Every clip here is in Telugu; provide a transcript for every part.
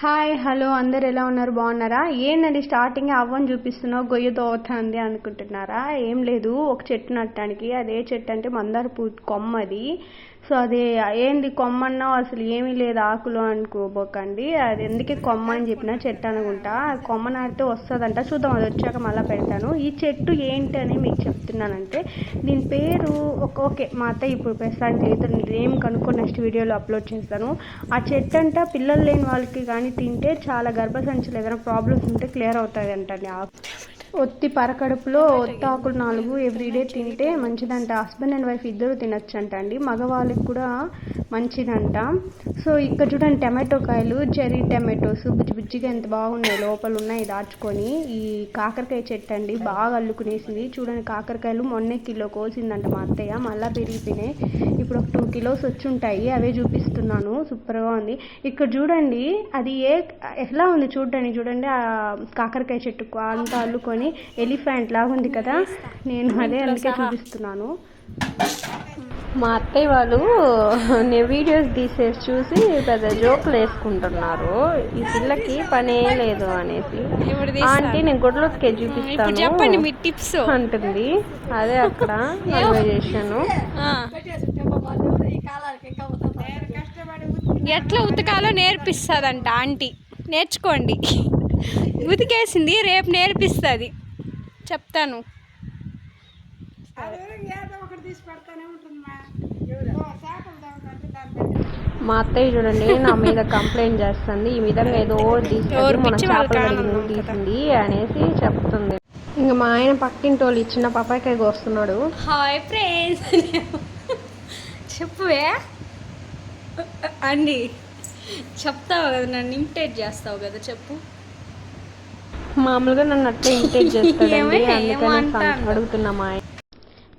హాయ్ హలో అందరు ఎలా ఉన్నారు? బాగున్నారా? ఏంటండి స్టార్టింగ్ అవ్వని చూపిస్తున్నావు? గొయ్య తోతుంది అనుకుంటున్నారా? ఏం లేదు ఒక చెట్టు నట్టడానికి. అదే చెట్టు అంటే మందార పూ కొమ్మది. సో అది ఏంది కొమ్మ అసలు ఏమీ లేదు ఆకులు అనుకోబోకండి. అది ఎందుకే కొమ్మ అని చెప్పిన చెట్టు అనుకుంటా. ఆ కొమ్మ నాటితే వస్తుందంట. చూద్దాం అది వచ్చాక మళ్ళీ పెడతాను. ఈ చెట్టు ఏంటి అని మీకు చెప్తున్నానంటే దీని పేరు ఒక ఓకే మా అత్త ఇప్పుడు ప్రస్తుతానికి లేదు నేమ్ కనుక్కొని నెక్స్ట్ వీడియోలో అప్లోడ్ చేస్తాను. ఆ చెట్టు అంట పిల్లలు లేని వాళ్ళకి కానీ తింటే చాలా గర్భసంచులు ఏదైనా ప్రాబ్లమ్స్ ఉంటే క్లియర్ అవుతుంది అంటండి ఆకు ఒత్తి పరకడుపులో ఒత్తాకులు నాలుగు ఎవ్రీడే తింటే మంచిదంట. హస్బెండ్ అండ్ వైఫ్ ఇద్దరు తినొచ్చంట అండి. మగవాళ్ళకి కూడా మంచిదంట. సో ఇక్కడ చూడండి టమాటో కాయలు చెర్రీ టమాటోస్ బుజ్జి బుజ్జిగా ఎంత బాగున్నాయి లోపల ఉన్నాయి దాచుకొని. ఈ కాకరకాయ చెట్టు అండి బాగా అల్లుకునేసింది. చూడండి కాకరకాయలు మొన్నే కిలో కోసిందంట మా అత్తయ్య. మళ్ళీ పెరిగిపోయినాయి. ఇప్పుడు ఒక టూ కిలోస్ వచ్చి ఉంటాయి. అవే చూపిస్తున్నాను. సూపర్గా ఉంది. ఇక్కడ చూడండి అది ఏ ఎలా ఉంది చూడండి చూడండి ఆ కాకరకాయ చెట్టు అంతా అల్లుకొని ఎలిఫెంట్ లాగా ఉంది కదా. నేను అదే అందుకే చూపిస్తున్నాను. మా అత్తయ్య వాళ్ళు నేను వీడియోస్ తీసేసి చూసి పెద్ద జోకులు వేసుకుంటున్నారు. ఈ పిల్లకి పనే లేదు అనేసి. ఆంటీ నేను గుడ్లోకి చూపిస్తాను చెప్పండి మీ టిప్స్. అంటుంది. అదే అక్కడ చేశాను ఎట్లా ఉతకాలో నేర్పిస్తుందంట ఆంటీ. నేర్చుకోండి. ఉతికేసింది రేపు నేర్పిస్తుంది. చెప్తాను. మా అత్తయ్య చూడండి నా మీద కంప్లైంట్ చేస్తుంది. ఈ విధంగా ఏదో మన చేపలు ఆనందం తీసింది అనేసి చెప్తుంది. ఇంకా మా ఆయన పక్కింటి వాళ్ళు ఇచ్చిన పపాయికాయ కోస్తున్నాడు హాయ్ ఫ్రెండ్స్ చెప్పువే? అండి చెప్తావు కదా నన్ను ఇమిటేట్ చేస్తావు కదా చెప్పు. మామూలుగా నన్ను అట్లా ఇమిటేట్ చేస్తాడండి. ఏమే? అందుకని ఏమంటాడు? అడుగుతున్నా మా ఆయన.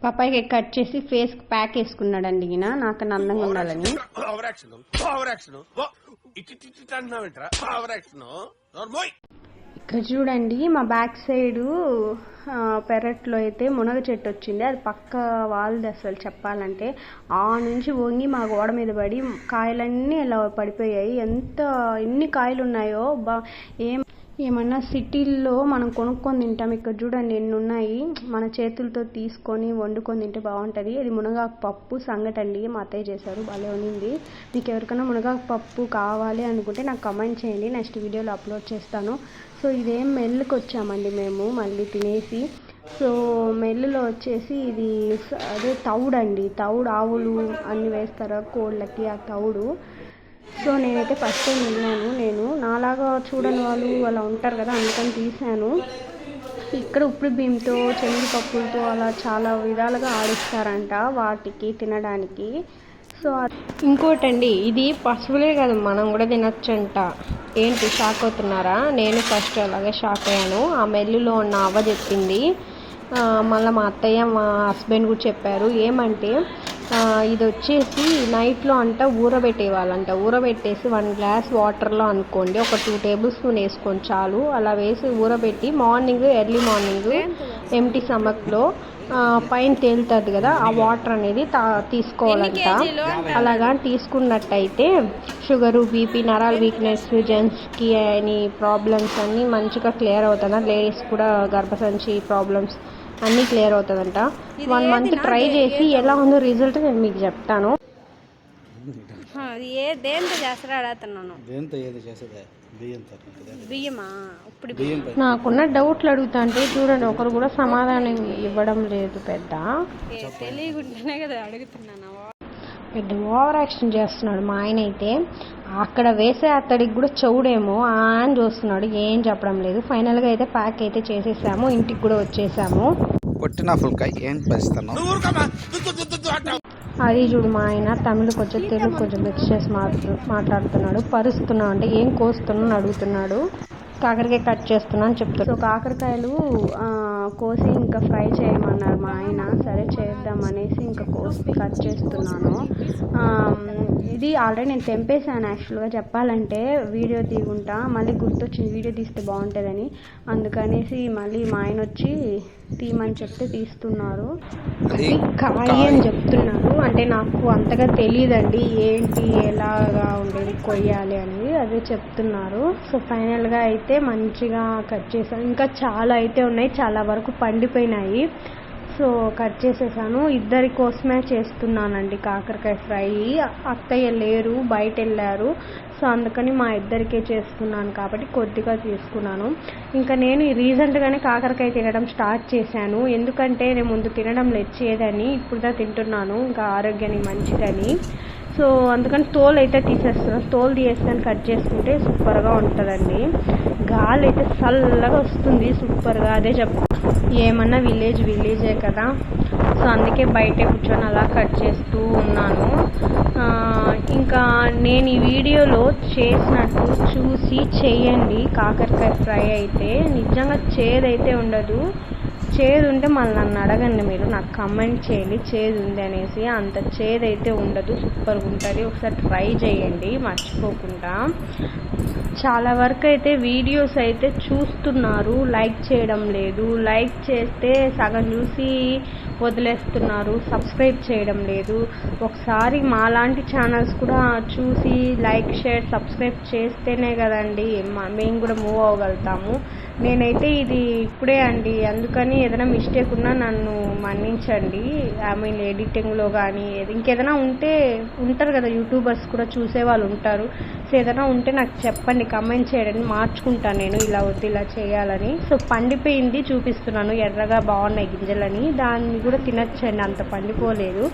పపాయికాయ కట్ చేసి ఫేస్ ప్యాక్ వేసుకున్నాడండి ఈయన. నాకన్నా అందంగా ఉండాలని. ఓవర్ యాక్షన్ ఓవర్ యాక్షన్ ఇటు ఇటు ఇటు అంటున్నావేంట్రా? ఓవర్ యాక్షన్ నోర్మోయ్ ఇక్కడ చూడండి మా బ్యాక్ సైడ్ పెరట్లో అయితే మునగ చెట్టు వచ్చింది. అది పక్క వాళ్ళది అసలు చెప్పాలంటే. ఆ నుంచి వంగి మా గోడ మీద పడి కాయలన్నీ ఇలా పడిపోయాయి. ఎంత ఎన్ని కాయలు ఉన్నాయో బా ఏం ఏమన్నా సిటీల్లో మనం కొనుక్కొని తింటాం. ఇక్కడ చూడండి ఎన్ని ఉన్నాయి మన చేతులతో తీసుకొని వండుకొని తింటే బాగుంటుంది. ఇది మునగాకు పప్పు సంగటండి మా అత్తయ్య చేశారు. భలే ఉంది మీకు ఎవరికైనా మునగాకు పప్పు కావాలి అనుకుంటే నాకు కమెంట్ చేయండి. నెక్స్ట్ వీడియోలో అప్లోడ్ చేస్తాను. సో ఇదేం మెల్లుకి వచ్చామండి మేము మళ్ళీ తినేసి. సో మెల్లులో వచ్చేసి ఇది అదే తౌడు అండి. తౌడు ఆవులు అన్ని వేస్తారు కోళ్ళకి ఆ తౌడు. సో నేనైతే ఫస్ట్ టైం వెళ్ళాను. నేను నాలాగా చూడని వాళ్ళు అలా ఉంటారు కదా అందుకని తీశాను. ఇక్కడ ఉప్పుడు బియ్యంతో శనగపప్పులతో అలా చాలా విధాలుగా ఆడిస్తారంట వాటికి తినడానికి. సో ఇంకోటండి ఇది పశువులే కాదు మనం కూడా తినొచ్చంట. ఏంటి షాక్ అవుతున్నారా? నేను ఫస్ట్ అలాగే షాక్ అయ్యాను. ఆ మెల్లులో ఉన్న అవ్వ చెప్పింది. మళ్ళీ మా అత్తయ్య మా హస్బెండ్ కూడా చెప్పారు. ఏమంటే ఇది వచ్చేసి నైట్లో అంట ఊరబెట్టేవాళ్ళంట. ఊరబెట్టేసి వన్ గ్లాస్ వాటర్లో అనుకోండి. ఒక టూ టేబుల్ స్పూన్ వేసుకొని చాలు. అలా వేసి ఊరబెట్టి మార్నింగ్ ఎర్లీ మార్నింగ్ ఎంటీ స్టమక్లో పైన తేలుతుంది కదా ఆ వాటర్ అనేది తా తీసుకోవాలంట. అలాగా తీసుకున్నట్టయితే షుగరు బీపీ నరాల వీక్నెస్ జెంట్స్కి అని ప్రాబ్లమ్స్ అన్నీ మంచిగా క్లియర్ అవుతుంది లేడీస్ కూడా గర్భసంచి ప్రాబ్లమ్స్ అన్నీ క్లియర్ అవుతుందంట. వన్ మంత్ ట్రై చేసి ఎలా ఉందో రిజల్ట్ నేను మీకు చెప్తాను. ఏ దేంతో చేస్తారో అడుగుతున్నాను. దేంతో ఏది చేసేదే? బియ్యంతో కదా. బియ్యమా? ఇప్పుడు నాకున్న డౌట్లు అడుగుతా అంటే చూడండి ఒకరు కూడా సమాధానం ఇవ్వడం లేదు పెద్ద. తెలియకుండానే కదా అడుగుతున్నాను. పెద్ద ఓవర్ యాక్షన్ చేస్తున్నాడు మా ఆయన అయితే. అక్కడ వేసే అతడికి కూడా చెవుడేమో అని చూస్తున్నాడు. ఏం చెప్పడం లేదు. ఫైనల్గా అయితే ప్యాక్ అయితే చేసేసాము. ఇంటికి కూడా వచ్చేసాము. పొట్టిన ఫుల్కాయ ఏం అది చూడు మా ఆయన తమిళ కొంచెం తెలుగు కొంచెం మిక్స్ చేసి మాట్లా మాట్లాడుతున్నాడు. పరుస్తున్నా అంటే ఏం కోస్తున్నా అని అడుగుతున్నాడు. కాకరకాయ కట్ చేస్తున్నా అని చెప్తాడు కాకరకాయలు ఆ, కోసి ఇంకా ఫ్రై చేయమన్నారు మా ఆయన. సరే చేద్దాం అనేసి ఇంకా కోసి కట్ చేస్తున్నాను. ఇది ఆల్రెడీ నేను తెంపేశాను యాక్చువల్గా. చెప్పాలంటే వీడియో తీగుంటా మళ్ళీ గుర్తొచ్చింది వీడియో తీస్తే బాగుంటుందని. అందుకనేసి మళ్ళీ మా ఆయన వచ్చి తీయమని చెప్తే తీస్తున్నారు. అది కాయ. అని చెప్తున్నారు. అంటే నాకు అంతగా తెలియదండి ఏంటి ఎలాగా ఉండేది కొయ్యాలి అనేది అదే చెప్తున్నారు. సో ఫైనల్గా అయితే మంచిగా కట్ చేశాను. ఇంకా చాలా అయితే ఉన్నాయి. చాలా వరకు పండిపోయినాయి. సో కట్ చేసేసాను. ఇద్దరి కోసమే చేస్తున్నానండి కాకరకాయ ఫ్రై. అత్తయ్య లేరు బయట వెళ్ళారు సో అందుకని మా ఇద్దరికే చేస్తున్నాను కాబట్టి కొద్దిగా తీసుకున్నాను. ఇంకా నేను రీసెంట్గానే కాకరకాయ తినడం స్టార్ట్ చేశాను. ఎందుకంటే నేను ముందు తినడం లేచేదని ఇప్పుడుదా తింటున్నాను. ఇంకా ఆరోగ్యానికి మంచిదని. సో అందుకని తోలు అయితే తీసేస్తున్నాను. తోలు తీసేసుకొని కట్ చేసుకుంటే సూపర్గా ఉంటుందండి. గాలి అయితే చల్లగా వస్తుంది. సూపర్గా అదే చెప్తాను ఏమన్నా విలేజ్ విలేజే కదా. సో అందుకే బయటే కూర్చొని అలా కట్ చేస్తూ ఉన్నాను. ఇంకా నేను ఈ వీడియోలో చేసినట్టు చూసి చేయండి. కాకరకాయ ఫ్రై అయితే నిజంగా చేదైతే ఉండదు. చేదు ఉంటే మళ్ళీ నన్ను అడగండి మీరు. నాకు కమెంట్ చేయండి. చేదు ఉంది అనేసి అంత చేదు అయితే ఉండదు సూపర్గా ఉంటుంది. ఒకసారి ట్రై చేయండి. మర్చిపోకుండా. చాలా వరకు అయితే వీడియోస్ అయితే చూస్తున్నారు. లైక్ చేయడం లేదు. లైక్ చేస్తే సగం చూసి వదిలేస్తున్నారు. సబ్స్క్రైబ్ చేయడం లేదు. ఒకసారి మాలాంటి ఛానల్స్ కూడా చూసి లైక్ షేర్ సబ్స్క్రైబ్ చేస్తేనే కదండి మేము కూడా మూవ్ అవ్వగలుగుతాము. నేనైతే ఇది ఇప్పుడే అండి. అందుకని ఏదైనా మిస్టేక్ ఉన్నా నన్ను మన్నించండి. ఐ మీన్ ఎడిటింగ్లో కానీ ఇంకేదైనా ఉంటే ఉంటారు కదా యూట్యూబర్స్ కూడా చూసే వాళ్ళు ఉంటారు. సో ఏదైనా ఉంటే నాకు చెప్పండి కమెంట్ చేయండి మార్చుకుంటాను నేను ఇలా వద్దు ఇలా చేయాలని. సో పండిపోయింది చూపిస్తున్నాను. ఎర్రగా బాగున్నాయి గింజలని. దాన్ని కూడా తినచ్చండి అంత పండిపోలేదు.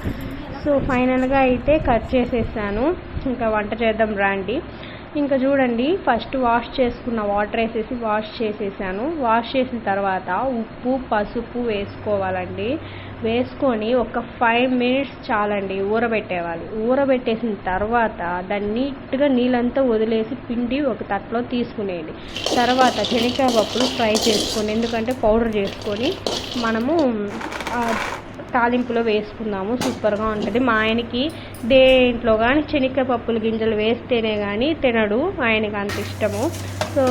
సో ఫైనల్గా అయితే కట్ చేసేసాను. ఇంకా వంట చేద్దాం రండి. ఇంకా చూడండి ఫస్ట్ వాష్ చేసుకున్న వాటర్ వేసేసి వాష్ చేసేసాను. వాష్ చేసిన తర్వాత ఉప్పు పసుపు వేసుకోవాలండి. వేసుకొని ఒక ఫైవ్ మినిట్స్ చాలండి ఊరబెట్టేవాలి. ఊరబెట్టేసిన తర్వాత దాన్ని నీట్గా నీళ్ళంతా వదిలేసి పిండి ఒక తట్లో తీసుకునేది తర్వాత శనగకాయ పప్పులు ఫ్రై చేసుకొని ఎందుకంటే పౌడర్ చేసుకొని మనము తాలింపులో వేసుకుందాము సూపర్గా ఉంటుంది. మా ఆయనకి దేంట్లో కానీ శనగకాయ పప్పుల గింజలు వేస్తేనే కానీ తినడు. ఆయనకి అంత ఇష్టము. సో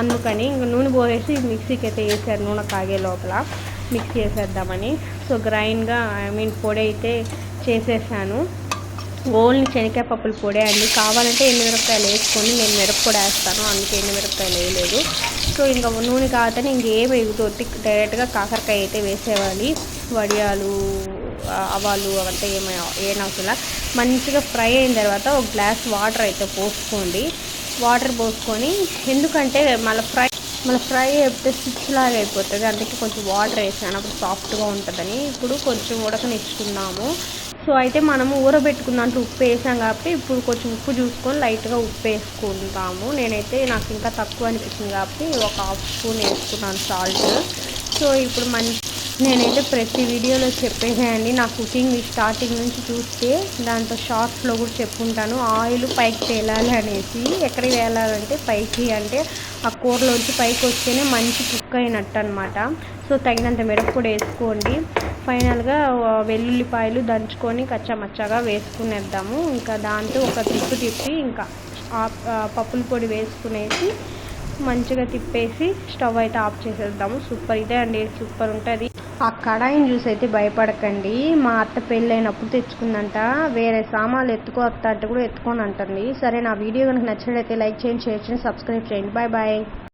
అందుకని ఇంక నూనె పోసేసి మిక్సీకి అయితే వేసారు నూనె కాగే లోపల. మిక్సీ వేసేద్దామని. సో గ్రైండ్గా ఐ మీన్ పొడి అయితే చేసేసాను. ఓన్లీ శనగకాయ పప్పుల పొడి అండి. కావాలంటే ఎండుమిరపకాయలు వేసుకొని నేను మిరప్పొడి వేస్తాను. అందుకే ఎండుమిరపకాయలు వేయలేదు. సో ఇంకా నూనె కాదని ఇంకేం వేయదు డైరెక్ట్గా కాకరకాయ అయితే వేసేవాలి వడియాలు ఆవాలు అవంతా ఏమై ఏనవసరం మంచిగా ఫ్రై అయిన తర్వాత ఒక గ్లాస్ వాటర్ అయితే పోసుకోండి. వాటర్ పోసుకొని ఎందుకంటే మళ్ళీ ఫ్రై మళ్ళీ ఫ్రై అయితే స్టిచ్ లాగా అయిపోతుంది. అందుకే కొంచెం వాటర్ వేసాను. అప్పుడు సాఫ్ట్గా ఉంటుందని ఇప్పుడు కొంచెం ఉడకనిచ్చుకున్నాము సో అయితే మనము ఊరబెట్టుకున్నంత ఉప్పు వేసాం కాబట్టి ఇప్పుడు కొంచెం ఉప్పు చూసుకొని లైట్గా ఉప్పు వేసుకుంటాము నేనైతే నాకు ఇంకా తక్కువ అనిపించింది కాబట్టి ఒక హాఫ్ స్పూన్ వేసుకున్నాను సాల్ట్. సో ఇప్పుడు మంచి నేనైతే ప్రతి వీడియోలో చెప్పేసేయండి నా కుకింగ్ స్టార్టింగ్ నుంచి చూస్తే దాంతో షార్ట్స్లో కూడా చెప్పుకుంటాను ఆయిల్ పైకి తేలాలి అనేసి ఎక్కడికి తేలాలంటే పైకి అంటే ఆ కూరలోంచి పైకి వస్తేనే మంచి కుక్ అయినట్టు అనమాట సో తగినంత మిరప్పొడి వేసుకోండి. ఫైనల్గా వెల్లుల్లిపాయలు దంచుకొని కచ్చామచ్చాగా వేసుకునేద్దాము. ఇంకా దాంతో ఒక తిప్పు తిప్పి ఇంకా పప్పుల పొడి వేసుకునేసి మంచిగా తిప్పేసి స్టవ్ అయితే ఆఫ్ చేసేద్దాము. సూపర్ ఇదే అండి. సూపర్ ఉంటుంది. ఆ కడాయిని చూసి అయితే భయపడకండి. మా అత్త పెళ్ళైనప్పుడు తెచ్చుకుందంట. వేరే సామాన్లు ఎత్తుకో అత్త అంటే కూడా ఎత్తుకొని అంటుంది సరే నా వీడియో కనుక నచ్చినట్లయితే లైక్ చేయండి షేర్ చేయండి సబ్స్క్రైబ్ చేయండి. Bye bye.